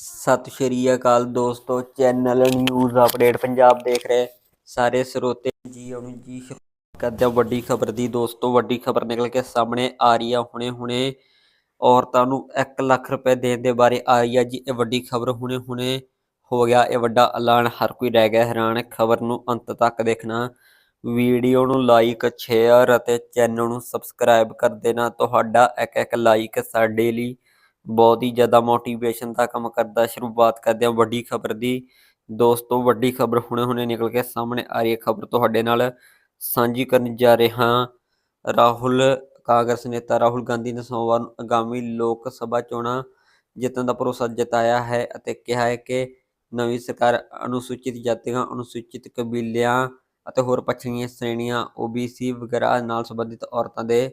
ਸਤਿ ਸ਼੍ਰੀ ਅਕਾਲ ਦੋਸਤੋ channel news update Punjab ਦੇਖ ਰਹੇ ਸਾਰੇ ਸਰੋਤੇ ਜੀ ਨੂੰ ਜੀ ਸ਼ੁਰੂ ਕਰਦੇ ਹਾਂ ਵੱਡੀ ਖਬਰ ਦੀ। ਦੋਸਤੋ, ਵੱਡੀ ਖਬਰ ਨਿਕਲ ਕੇ ਸਾਹਮਣੇ ਆ ਰਹੀ ਆ ਹੁਣੇ ਹੁਣੇ। ਔਰਤਾਂ ਨੂੰ 1 ਲੱਖ ਰੁਪਏ ਦੇਣ ਦੇ ਬਾਰੇ ਆ ਰਹੀ ਆ ਜੀ। ਇਹ ਵੱਡੀ ਖਬਰ ਹੁਣੇ ਹੁਣੇ ਹੋ ਗਿਆ। ਇਹ ਵੱਡਾ ਐਲਾਨ ਹਰ ਕੋਈ ਰਹਿ ਗਿਆ ਹੈਰਾਨ। ਖਬਰ ਨੂੰ ਅੰਤ ਤੱਕ ਦੇਖਣਾ। ਵੀਡੀਓ ਨੂੰ ਲਾਈਕ ਸ਼ੇਅਰ ਅਤੇ ਚੈਨਲ ਨੂੰ ਸਬਸਕ੍ਰਾਈਬ ਕਰ ਦੇਣਾ। ਤੁਹਾਡਾ ਇੱਕ ਇੱਕ ਲਾਈਕ ਸਾਡੇ ਲਈ ਬਹੁਤ ਹੀ ਜ਼ਿਆਦਾ ਮੋਟੀਵੇਸ਼ਨ ਦਾ ਕੰਮ ਕਰਦਾ, ਸ਼ੁਰੂਆਤ ਕਰਦੇ ਹਾਂ ਵੱਡੀ ਖਬਰ ਦੀ। ਦੋਸਤੋ, ਵੱਡੀ ਖਬਰ ਹੁਣੇ ਹੁਣੇ ਨਿਕਲ ਕੇ ਸਾਹਮਣੇ ਆ ਰਹੀ ਹੈ ਖਬਰ ਤੁਹਾਡੇ ਨਾਲ ਸਾਂਝੀ ਕਰਨ ਜਾ ਰਹੇ ਹਾਂ। ਰਾਹੁਲ, ਕਾਂਗਰਸ ਨੇਤਾ ਰਾਹੁਲ ਗਾਂਧੀ ਨੇ ਸੋਮਵਾਰ ਨੂੰ ਆਗਾਮੀ ਲੋਕ ਸਭਾ ਚੋਣਾਂ ਜਿੱਤਣ ਦਾ ਭਰੋਸਾ ਜਤਾਇਆ ਹੈ ਅਤੇ ਕਿਹਾ ਹੈ ਕਿ ਨਵੀਂ ਸਰਕਾਰ ਅਨੁਸੂਚਿਤ ਜਾਤੀਆਂ, ਅਨੁਸੂਚਿਤ ਕਬੀਲਿਆਂ ਅਤੇ ਹੋਰ ਪਛੜੀਆਂ ਸ਼੍ਰੇਣੀਆਂ OBC ਵਗੈਰਾ ਨਾਲ ਸੰਬੰਧਿਤ ਔਰਤਾਂ ਦੇ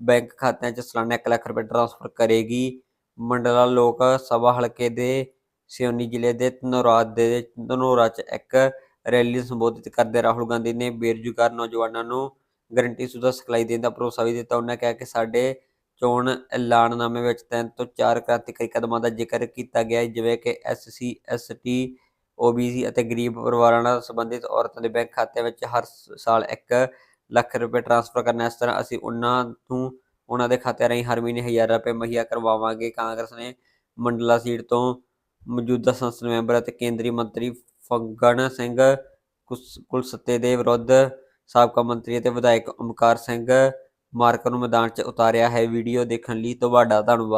ਬੈਂਕ ਖਾਤਿਆਂ 'ਚ ਸਾਲਾਨਾ 1 ਲੱਖ ਰੁਪਏ ਟ੍ਰਾਂਸਫਰ ਕਰੇਗੀ। ਮੰਡਲਾ ਲੋਕ ਸਭਾ ਹਲਕੇ ਦੇ ਸਿਓਨੀ ਜ਼ਿਲ੍ਹੇ ਦੇ ਧਨੌਰਾ ਦੇ ਧਨੌਰਾ 'ਚ ਇੱਕ ਰੈਲੀ ਨੂੰ ਸੰਬੋਧਿਤ ਕਰਦੇ ਰਾਹੁਲ ਗਾਂਧੀ ਨੇ ਬੇਰੁਜ਼ਗਾਰ ਨੌਜਵਾਨਾਂ ਨੂੰ ਗਰੰਟੀ ਸੁਦਾ ਸਿਖਲਾਈ ਦੇਣ ਦਾ ਭਰੋਸਾ ਵੀ ਦਿੱਤਾ। ਉਹਨਾਂ ਕਿਹਾ ਕਿ ਸਾਡੇ ਚੋਣ ਐਲਾਨਨਾਮੇ ਵਿੱਚ ਤਿੰਨ ਤੋਂ ਚਾਰ ਕ੍ਰਾਂਤੀਕਾਰੀ ਕਦਮਾਂ ਦਾ ਜ਼ਿਕਰ ਕੀਤਾ ਗਿਆ ਹੈ, ਜਿਵੇਂ ਕਿ ਐਸਸੀ ਐਸਟੀ OBC ਅਤੇ ਗਰੀਬ ਪਰਿਵਾਰਾਂ ਨਾਲ ਸੰਬੰਧਿਤ ਔਰਤਾਂ ਦੇ ਬੈਂਕ ਖਾਤਿਆਂ ਵਿੱਚ ਹਰ ਸਾਲ 1 ਲੱਖ ਰੁਪਏ ਟ੍ਰਾਂਸਫਰ ਕਰਨਾ ਇਸ ਤਰ੍ਹਾਂ ਅਸੀਂ ਉਹਨਾਂ ਨੂੰ ਉਹਨਾਂ ਦੇ ਖਾਤਿਆਂ ਰਾਹੀਂ ਹਰ ਮਹੀਨੇ 1000 ਰੁਪਏ ਮੁਹੱਈਆ ਕਰਵਾਵਾਂਗੇ। ਕਾਂਗਰਸ ਨੇ ਮੰਡਲਾ ਸੀਟ ਤੋਂ ਮੌਜੂਦਾ ਸੰਸਦ ਮੈਂਬਰ ਅਤੇ ਕੇਂਦਰੀ ਮੰਤਰੀ ਫੱਗਣ ਸਿੰਘ, ਕੁਸ- ਕੁਲਸਤੇ ਦੇ ਵਿਰੁੱਧ ਸਾਬਕਾ ਮੰਤਰੀ ਅਤੇ ਵਿਧਾਇਕ ਓਮਕਾਰ ਸਿੰਘ ਮਾਰਕਰ ਨੂੰ ਮੈਦਾਨ 'ਚ ਉਤਾਰਿਆ ਹੈ। ਵੀਡੀਓ ਦੇਖਣ ਲਈ ਤੁਹਾਡਾ ਧੰਨਵਾਦ।